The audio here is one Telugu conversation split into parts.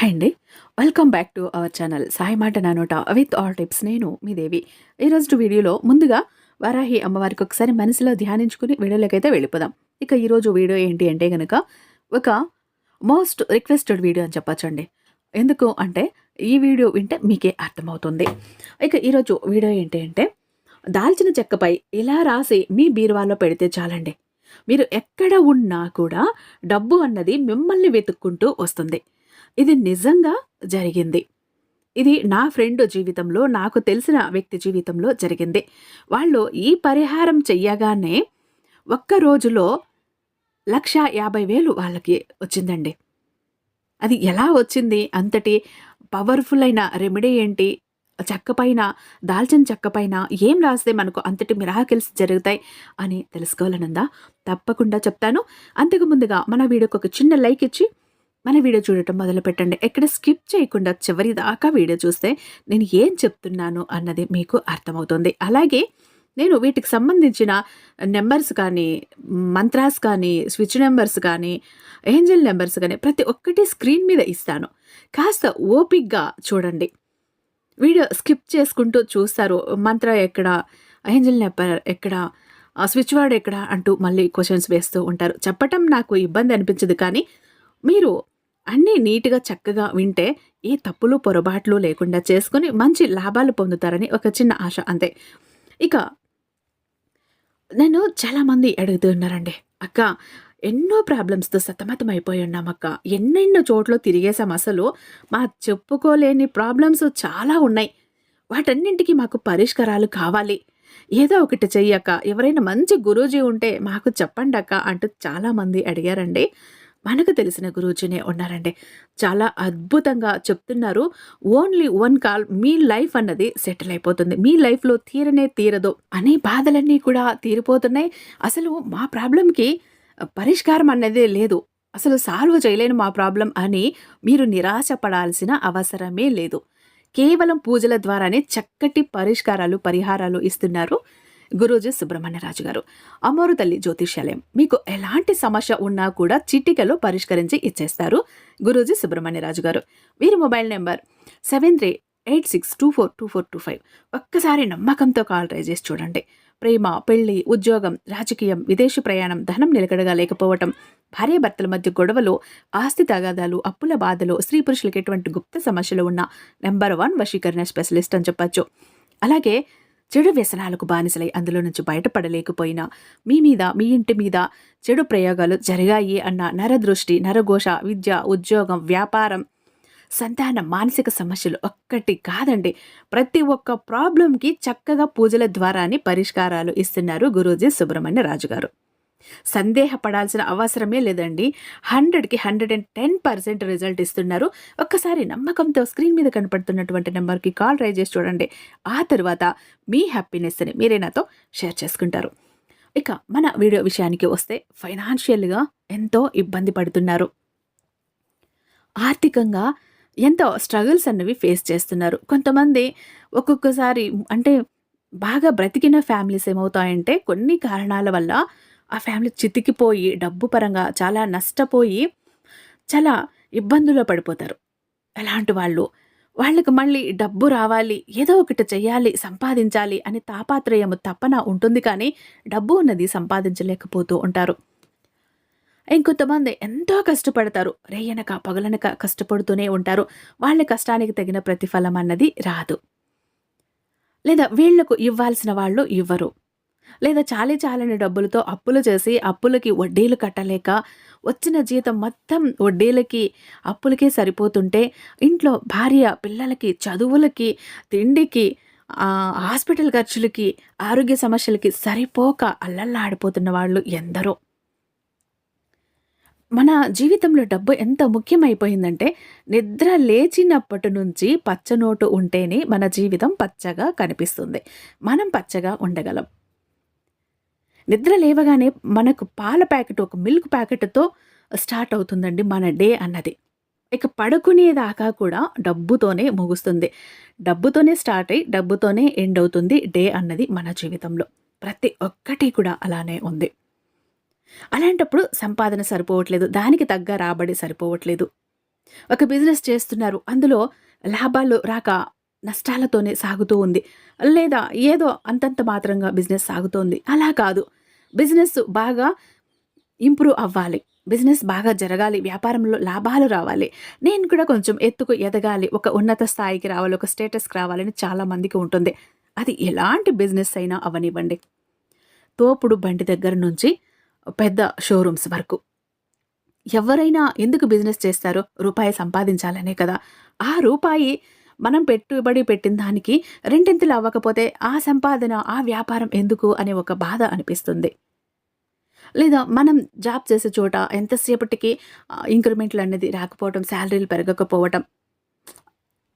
హాయ్ అండి. Welcome back to our channel Sai మాట నానోట విత్ ఆల్ టిప్స్ నేను మీ దేవి. ఈరోజు వీడియోలో ముందుగా వరాహి అమ్మవారికి ఒకసారి మనసులో ధ్యానించుకుని వీడియోలోకైతే వెళ్ళిపోదాం. ఇక ఈరోజు వీడియో ఏంటి అంటే కనుక ఒక మోస్ట్ రిక్వెస్టెడ్ వీడియో అని చెప్పచ్చండి. ఎందుకు అంటే ఈ వీడియో వింటే మీకే అర్థమవుతుంది. ఇక ఈరోజు వీడియో ఏంటి అంటే దాల్చిన చెక్కపై ఇలా రాసి మీ బీరువాలో పెడితే చాలండి. మీరు ఎక్కడ ఉన్నా కూడా డబ్బు అన్నది మిమ్మల్ని వెతుక్కుంటూ వస్తుంది. ఇది నిజంగా జరిగింది. ఇది నా ఫ్రెండ్ జీవితంలో నాకు తెలిసిన వ్యక్తి జీవితంలో జరిగింది. వాళ్ళు ఈ పరిహారం చెయ్యగానే ఒక్క రోజులో లక్ష యాభై వేలు వాళ్ళకి వచ్చిందండి. అది ఎలా వచ్చింది? అంతటి పవర్ఫుల్ అయిన రెమెడీ ఏంటి? చెక్కపైన దాల్చిన చెక్కపైన ఏం రాస్తే మనకు అంతటి మిరాకిల్స్ జరుగుతాయి అని తెలుసుకోవాలనుందా? తప్పకుండా చెప్తాను. అంతకు ముందుగా మన వీడియోకి ఒక చిన్న లైక్ ఇచ్చి మన వీడియో చూడటం మొదలు పెట్టండి ఎక్కడ స్కిప్ చేయకుండా చివరి దాకా వీడియో చూస్తే నేను ఏం చెప్తున్నాను అన్నది మీకు అర్థమవుతుంది. అలాగే నేను వీటికి సంబంధించిన నెంబర్స్ కానీ మంత్రాస్ కానీ స్విచ్ నెంబర్స్ కానీ ఏంజల్ నెంబర్స్ కానీ ప్రతి ఒక్కటి స్క్రీన్ మీద ఇస్తాను. కాస్త ఓపిక్గా చూడండి. వీడియో స్కిప్ చేసుకుంటూ చూస్తారు మంత్ర ఎక్కడ ఏంజల్ నెంబర్ ఎక్కడ స్విచ్ వర్డ్ ఎక్కడ అంటూ మళ్ళీ క్వశ్చన్స్ వేస్తూ ఉంటారు. చెప్పటం నాకు ఇబ్బంది అనిపించదు కానీ మీరు నీట్గా చక్కగా వింటే ఏ తప్పులు పొరపాట్లు లేకుండా చేసుకుని మంచి లాభాలు పొందుతారని ఒక చిన్న ఆశ అంతే. ఇక నేను చాలామంది అడుగుతున్నారండి అక్క ఎన్నో ప్రాబ్లమ్స్తో సతమతం అయిపోయి ఉన్నాం అక్క. ఎన్నెన్నో చోట్ల తిరిగేసాం అసలు. మా చెప్పుకోలేని ప్రాబ్లమ్స్ చాలా ఉన్నాయి. వాటన్నింటికి మాకు పరిష్కారాలు కావాలి. ఏదో ఒకటి చెయ్యక్క ఎవరైనా మంచి గురూజీ ఉంటే మాకు చెప్పండి అక్క అంటూ చాలామంది అడిగారండి. మనకు తెలిసిన గురూజీనే ఉన్నారండి. చాలా అద్భుతంగా చెప్తున్నారు. ఓన్లీ వన్ కాల్ మీ లైఫ్ అన్నది సెటిల్ అయిపోతుంది. మీ లైఫ్లో తీరనే తీరదు అనే బాధలన్నీ కూడా తీరిపోతున్నాయి. అసలు మా ప్రాబ్లంకి పరిష్కారం అన్నదే లేదు. అసలు సాల్వ్ చేయలేను మా ప్రాబ్లం అని మీరు నిరాశపడాల్సిన అవసరమే లేదు. కేవలం పూజల ద్వారానే చక్కటి పరిష్కారాలు పరిహారాలు ఇస్తున్నారు. గురూజీ సుబ్రహ్మణ్యరాజు గారు. అమ్మోరు తల్లి జ్యోతిష్యాలయం. మీకు ఎలాంటి సమస్య ఉన్నా కూడా చిటికలో పరిష్కరించి ఇచ్చేస్తారు గురూజీ సుబ్రహ్మణ్యరాజు గారు. వీరి mobile number seven three eight six two four two four two five. ఒక్కసారి నమ్మకంతో కాల్ ట్రై చేసి చూడండి. ప్రేమ పెళ్ళి ఉద్యోగం రాజకీయం విదేశీ ప్రయాణం ధనం నిలకడగా లేకపోవటం భార్యాభర్తల మధ్య గొడవలు ఆస్తి తగాదాలు అప్పుల బాధలు స్త్రీ పురుషులకు ఎటువంటి గుప్త సమస్యలు ఉన్న నెంబర్ వన్ వశీకరణ స్పెషలిస్ట్ అని చెప్పచ్చు. అలాగే చెడు వ్యసనాలకు బానిసలై అందులో నుంచి బయటపడలేకపోయినా మీ మీద మీ ఇంటి మీద చెడు ప్రయోగాలు జరిగాయి అన్న నరదృష్టి నరఘోష విద్య ఉద్యోగం వ్యాపారం సంతానం మానసిక సమస్యలు ఒక్కటి కాదండి. ప్రతి ఒక్క ప్రాబ్లంకి చక్కగా పూజల ద్వారానే పరిష్కారాలు ఇస్తున్నారు గురూజీ సుబ్రహ్మణ్య రాజు గారు సందేహపడాల్సిన అవసరమే లేదండి. హండ్రెడ్కి hundred and ten percent result ఇస్తున్నారు. ఒక్కసారి నమ్మకంతో స్క్రీన్ మీద కనపడుతున్నటువంటి నెంబర్కి కాల్ ట్రై చేసి చూడండి. ఆ తర్వాత మీ హ్యాపీనెస్ని మీరే నాతో షేర్ చేసుకుంటారు. ఇక మన వీడియో విషయానికి వస్తే ఫైనాన్షియల్గా ఎంతో ఇబ్బంది పడుతున్నారు. ఆర్థికంగా ఎంతో స్ట్రగుల్స్ అన్నవి ఫేస్ చేస్తున్నారు. కొంతమంది ఒక్కొక్కసారి అంటే బాగా బ్రతికిన ఫ్యామిలీస్ ఏమవుతాయంటే కొన్ని కారణాల వల్ల ఫ్యామిలీ చితికిపోయి డబ్బు పరంగా చాలా నష్టపోయి చాలా ఇబ్బందుల్లో పడిపోతారు. అలాంటి వాళ్ళు వాళ్ళకి మళ్ళీ డబ్బు రావాలి ఏదో ఒకటి చేయాలి సంపాదించాలి అని తాపాత్రయము తప్పన ఉంటుంది కానీ డబ్బు ఉన్నది సంపాదించలేకపోతూ ఉంటారు. ఇంకొంతమంది ఎంతో కష్టపడతారు రేయనక పగలనక కష్టపడుతూనే ఉంటారు. వాళ్ళ కష్టానికి తగిన ప్రతిఫలం అన్నది రాదు. లేదా వీళ్ళకు ఇవ్వాల్సిన వాళ్ళు ఇవ్వరు. లేదా చాలీ చాలని డబ్బులతో అప్పులు చేసి అప్పులకి వడ్డీలు కట్టలేక వచ్చిన జీతం మొత్తం వడ్డీలకి అప్పులకే సరిపోతుంటే ఇంట్లో భార్య పిల్లలకి చదువులకి తిండికి హాస్పిటల్ ఖర్చులకి ఆరోగ్య సమస్యలకి సరిపోక అల్లల్లాడిపోతున్న వాళ్ళు ఎందరో. మన జీవితంలో డబ్బు ఎంత ముఖ్యమైపోయిందంటే నిద్ర లేచినప్పటి నుంచి పచ్చనోటు ఉంటేనే మన జీవితం పచ్చగా కనిపిస్తుంది. మనం పచ్చగా ఉండగలం. నిద్ర లేవగానే మనకు పాల ప్యాకెట్ ఒక మిల్క్ ప్యాకెట్తో స్టార్ట్ అవుతుందండి మన డే అన్నది ఇక పడుకునేదాకా కూడా డబ్బుతోనే ముగుస్తుంది డబ్బుతోనే స్టార్ట్ అయ్యి డబ్బుతోనే ఎండ్ అవుతుంది డే అన్నది మన జీవితంలో ప్రతి ఒక్కటి కూడా అలానే ఉంది అలాంటప్పుడు సంపాదన సరిపోవట్లేదు దానికి తగ్గ రాబడి సరిపోవట్లేదు ఒక బిజినెస్ చేస్తున్నారు. అందులో లాభాలు రాక నష్టాలతోనే సాగుతూ ఉంది. లేదా ఏదో అంతంత మాత్రంగా బిజినెస్ సాగుతోంది. అలా కాదు. బిజినెస్ బాగా ఇంప్రూవ్ అవ్వాలి. బిజినెస్ బాగా జరగాలి. వ్యాపారంలో లాభాలు రావాలి. నేను కూడా కొంచెం ఎత్తుకు ఎదగాలి. ఒక ఉన్నత స్థాయికి రావాలి. ఒక స్టేటస్‌కి రావాలని చాలా మందికి ఉంటుంది. అది ఎలాంటి బిజినెస్ అయినా అవనివ్వండి తోపుడు బండి దగ్గర నుంచి పెద్ద షోరూమ్స్ వరకు. ఎవరైనా ఎందుకు బిజినెస్ చేస్తారో? రూపాయి సంపాదించాలనే కదా! ఆ రూపాయి మనం పెట్టుబడి పెట్టిన దానికి రెండింతలు అవ్వకపోతే ఆ సంపాదన, ఆ వ్యాపారం ఎందుకు అనే ఒక బాధ అనిపిస్తుంది. లేదా మనం జాబ్ చేసే చోట ఎంతసేపటికి ఇంక్రిమెంట్లు అనేది రాకపోవటం, శాలరీలు పెరగకపోవటం.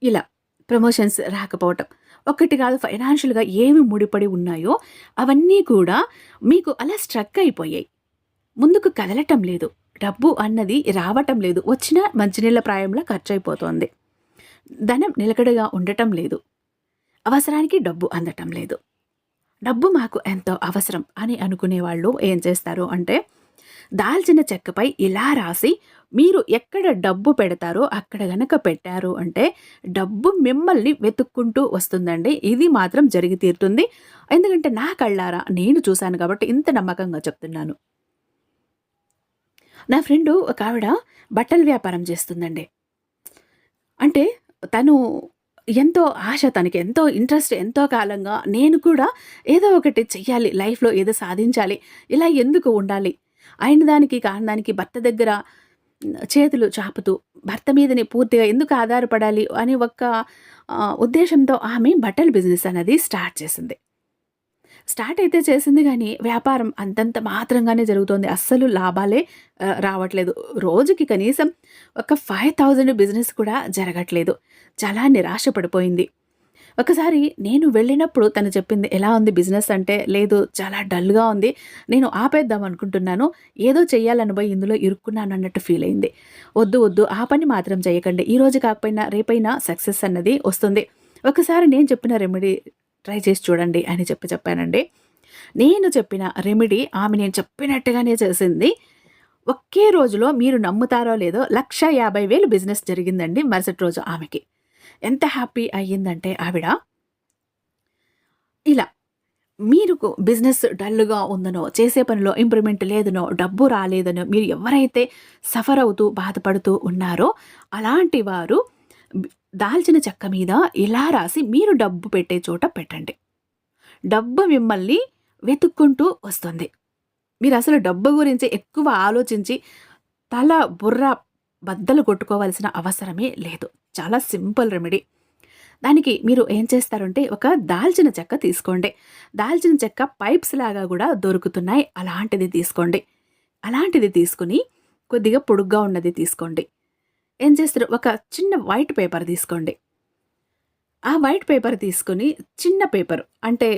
ఇలా ప్రమోషన్స్ రాకపోవటం. ఒకటి కాదు ఫైనాన్షియల్‌గా ఏమి ముడిపడి ఉన్నాయో అవన్నీ కూడా మీకు అలా స్ట్రక్ అయిపోయాయి. ముందుకు కదలటం లేదు. డబ్బు అన్నది రావటం లేదు. వచ్చిన మంచినీళ్ళ ప్రాయంలో ఖర్చు అయిపోతుంది ధనం నిలకడగా ఉండటం లేదు. అవసరానికి డబ్బు అందటం లేదు. డబ్బు మాకు ఎంతో అవసరం అని అనుకునేవాళ్ళు ఏం చేస్తారు అంటే, దాల్చిన చెక్కపై ఇలా రాసి మీరు ఎక్కడ డబ్బు పెడతారో అక్కడ గనక పెట్టారు అంటే, డబ్బు మిమ్మల్ని వెతుక్కుంటూ వస్తుందండి. ఇది మాత్రం జరిగి తీరుతుంది. ఎందుకంటే నా కళ్ళారా నేను చూశాను కాబట్టి ఇంత నమ్మకంగా చెప్తున్నాను. నా ఫ్రెండు ఒక ఆవిడ బట్టల వ్యాపారం చేస్తుందండి. అంటే తను ఎంతో ఆశ తనకి ఎంతో ఇంట్రెస్ట్ ఎంతో కాలంగా నేను కూడా ఏదో ఒకటి చెయ్యాలి లైఫ్‌లో ఏదో సాధించాలి. ఇలా ఎందుకు ఉండాలి? అయిన దానికి కారణానికి దానికి భర్త దగ్గర చేతులు చాపుతూ భర్త మీదనే పూర్తిగా ఎందుకు ఆధారపడాలి అనే ఒక్క ఉద్దేశంతో ఆమె బట్టల బిజినెస్ అనేది స్టార్ట్ చేసింది. స్టార్ట్ అయితే చేసింది కానీ వ్యాపారం అంతంత మాత్రంగానే జరుగుతోంది. అస్సలు లాభాలే రావట్లేదు. రోజుకి కనీసం ఒక 5000 బిజినెస్ కూడా జరగట్లేదు. చాలా నిరాశ పడిపోయింది. ఒకసారి నేను వెళ్ళినప్పుడు తను చెప్పింది, "ఎలా ఉంది బిజినెస్?" అంటే, "లేదు చాలా డల్‌గా ఉంది. నేను ఆపేద్దాం అనుకుంటున్నాను. ఏదో చేయాలనిపోయి పోయి ఇందులో ఇరుక్కున్నాను" అన్నట్టు ఫీల్ అయింది. "వద్దు, వద్దు ఆ పని మాత్రం చేయకండి. ఈరోజు కాకపోయినా రేపైనా సక్సెస్ అన్నది వస్తుంది. ఒకసారి నేను చెప్పిన రెమెడీ ట్రై చేసి చూడండి" అని చెప్పి చెప్పానండి. నేను చెప్పిన రెమెడీ ఆమె నేను చెప్పినట్టుగానే చేసింది. ఒకే రోజులో మీరు నమ్ముతారో లేదో 1,50,000 బిజినెస్ జరిగిందండి మరుసటి రోజు ఆమెకి. ఎంత హ్యాపీ అయ్యిందంటే ఆవిడ ఇలా మీరు బిజినెస్ డల్‌గా ఉందనో, చేసే పనిలో ఇంప్రూవ్‌మెంట్ లేదనో, డబ్బు రాలేదనో మీరు ఎవరైతే సఫర్ అవుతూ బాధపడుతూ ఉన్నారో అలాంటి వారు దాల్చిన చెక్క మీద ఇలా రాసి మీరు డబ్బు పెట్టే చోట పెట్టండి. డబ్బు మిమ్మల్ని వెతుక్కుంటూ వస్తుంది. మీరు అసలు డబ్బు గురించి ఎక్కువ ఆలోచించి తల, బుర్ర బద్దలు కొట్టుకోవాల్సిన అవసరమే లేదు. చాలా సింపుల్ రెమెడీ. దానికి మీరు ఏం చేస్తారంటే ఒక దాల్చిన చెక్క తీసుకోండి. దాల్చిన చెక్క పైప్స్ లాగా కూడా దొరుకుతున్నాయి. అలాంటిది తీసుకోండి. అలాంటిది తీసుకొని కొద్దిగా పొడుగ్గా ఉన్నది తీసుకోండి. ఏం చేస్తారు ఒక చిన్న వైట్ పేపర్ తీసుకోండి. ఆ వైట్ పేపర్ తీసుకొని చిన్న పేపర్ అంటే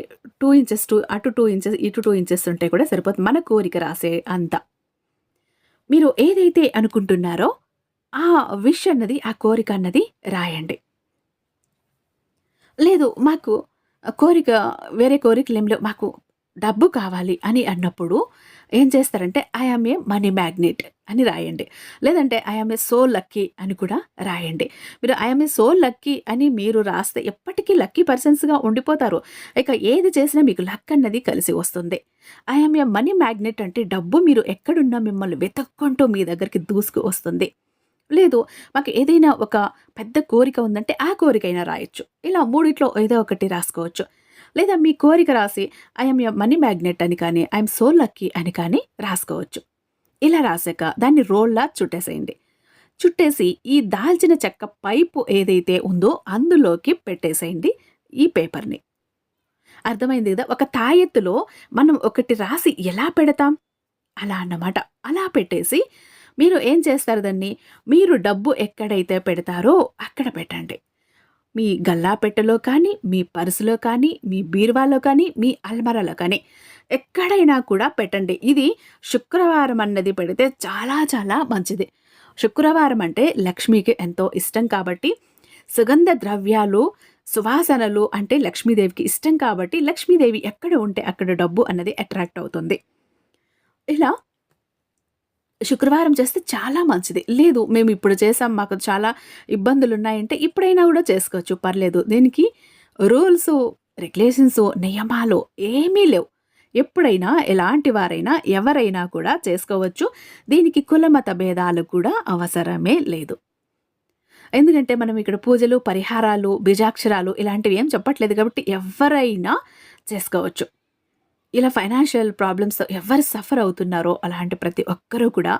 టూ ఇంచెస్ టు అటు టూ ఇంచెస్, ఇటు టూ ఇంచెస్ ఉంటే కూడా సరిపోతుంది. మన కోరిక రాసే అంత. మీరు ఏదైతే అనుకుంటున్నారో ఆ విష్ అన్నది, ఆ కోరిక అన్నది రాయండి. లేదు మాకు కోరిక వేరే కోరికలేం లేవు. మాకు డబ్బు కావాలి అని అన్నప్పుడు ఏం చేస్తారంటే I am a money magnet అని రాయండి. లేదంటే I am a so lucky అని కూడా రాయండి. మీరు I am a so lucky అని మీరు రాస్తే ఎప్పటికీ లక్కీ పర్సన్స్‌గా ఉండిపోతారు. ఇక ఏది చేసినా మీకు లక్ అన్నది కలిసి వస్తుంది. I am a money magnet అంటే డబ్బు మీరు ఎక్కడున్నా మిమ్మల్ని వెతక్కుంటూ మీ దగ్గరికి దూసుకు వస్తుంది. లేదు మాకు ఏదైనా ఒక పెద్ద కోరిక ఉందంటే ఆ కోరికైనా రాయొచ్చు. ఇలా మూడిట్లో ఏదో ఒకటి రాసుకోవచ్చు. లేదా మీ కోరిక రాసి ఐఎమ్ యామ్ మనీ మ్యాగ్నెట్ అని కానీ, ఐఎమ్ సో లక్కీ అని కానీ రాసుకోవచ్చు. ఇలా రాసాక దాన్ని రోల్‌లా చుట్టేసేయండి. చుట్టేసి ఈ దాల్చిన చెక్క పైపు ఏదైతే ఉందో అందులోకి పెట్టేసేయండి ఈ పేపర్‌ని. అర్థమైంది కదా ఒక తాయెత్తులో మనం ఒకటి రాసి ఎలా పెడతాం? అలా అన్నమాట. అలా పెట్టేసి మీరు ఏం చేస్తారు దాన్ని, మీరు డబ్బు ఎక్కడైతే పెడతారో అక్కడ పెట్టండి. మీ గల్లాపెట్టెలో కానీ, మీ పర్సులో కానీ, మీ బీరువాలో కానీ, మీ అల్మారాలో కానీ ఎక్కడైనా కూడా పెట్టండి. ఇది శుక్రవారం అన్నది పెడితే చాలా చాలా మంచిది. శుక్రవారం అంటే లక్ష్మికి ఎంతో ఇష్టం కాబట్టి సుగంధ ద్రవ్యాలు, సువాసనలు అంటే లక్ష్మీదేవికి ఇష్టం కాబట్టి లక్ష్మీదేవి ఎక్కడ ఉంటే అక్కడ డబ్బు అన్నది అట్రాక్ట్ అవుతుంది. ఇలా శుక్రవారం చేస్తే చాలా మంచిది. లేదు మేము ఇప్పుడు చేసాం మాకు చాలా ఇబ్బందులు ఉన్నాయంటే ఇప్పుడైనా కూడా చేసుకోవచ్చు పర్లేదు. దీనికి రూల్స్ రెగ్యులేషన్స్ నియమాలు ఏమీ లేవు. ఎప్పుడైనా ఎలాంటి వారైనా ఎవరైనా కూడా చేసుకోవచ్చు. దీనికి కులమత భేదాలు కూడా అవసరమే లేదు. ఎందుకంటే మనం ఇక్కడ పూజలు, పరిహారాలు, బీజాక్షరాలు ఇలాంటివి ఏం చెప్పట్లేదు కాబట్టి ఎవరైనా చేసుకోవచ్చు. ఇలా ఫైనాన్షియల్ ప్రాబ్లమ్స్ ఎవరు సఫర్ అవుతున్నారో అలాంటి ప్రతి ఒక్కరూ కూడా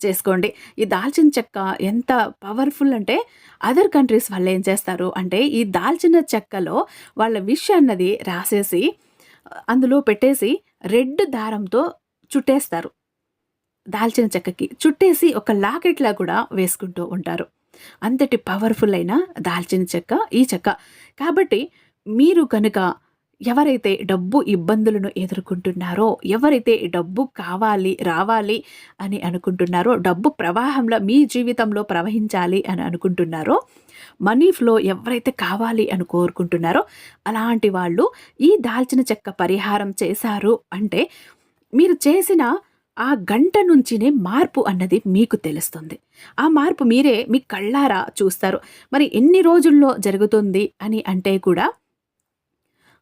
చేసుకోండి. ఈ దాల్చిన చెక్క ఎంత పవర్‌ఫుల్ అంటే అదర్ కంట్రీస్ వాళ్ళు ఏం చేస్తారు అంటే ఈ దాల్చిన చెక్కలో వాళ్ళ విష్ అన్నది రాసేసి అందులో పెట్టేసి రెడ్ దారంతో చుట్టేస్తారు. దాల్చిన చెక్కకి. చుట్టేసి ఒక లాకెట్‌లా కూడా వేసుకుంటూ ఉంటారు. అంతటి పవర్‌ఫుల్ అయిన దాల్చిన చెక్క ఈ చెక్క. కాబట్టి మీరు కనుక ఎవరైతే డబ్బు ఇబ్బందులను ఎదుర్కొంటున్నారో, ఎవరైతే డబ్బు కావాలి, రావాలి అని అనుకుంటున్నారో, డబ్బు ప్రవాహంలో మీ జీవితంలో ప్రవహించాలి అని అనుకుంటున్నారో, మనీ ఫ్లో ఎవరైతే కావాలి అని కోరుకుంటున్నారో, అలాంటి వాళ్ళు ఈ దాల్చిన చెక్క పరిహారం చేశారు అంటే, మీరు చేసిన ఆ గంట నుంచినే మార్పు అన్నది మీకు తెలుస్తుంది. ఆ మార్పు మీరే మీ కళ్ళారా చూస్తారు. మరి ఎన్ని రోజుల్లో జరుగుతుంది అని అంటే కూడా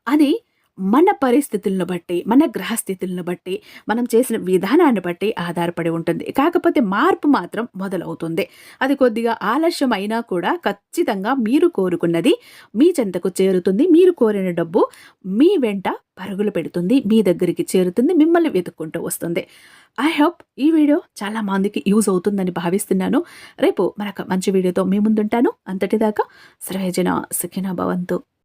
అది మన పరిస్థితులను బట్టి, మన గ్రహస్థితులను బట్టి, మనం చేసిన విధానాన్ని బట్టి ఆధారపడి ఉంటుంది. కాకపోతే మార్పు మాత్రం మొదలవుతుంది. అది కొద్దిగా ఆలస్యం అయినా కూడా ఖచ్చితంగా మీరు కోరుకున్నది మీ చెంతకు చేరుతుంది. మీరు కోరిన డబ్బు మీ వెంట పరుగులు పెడుతుంది. మీ దగ్గరికి చేరుతుంది. మిమ్మల్ని వెతుక్కుంటూ వస్తుంది. ఐ హోప్ ఈ వీడియో చాలా మందికి యూజ్ అవుతుందని భావిస్తున్నాను. రేపు మరొక మంచి వీడియోతో మీ ముందుంటాను. అంతటిదాకా సర్వేజన సుఖినో భవంతు.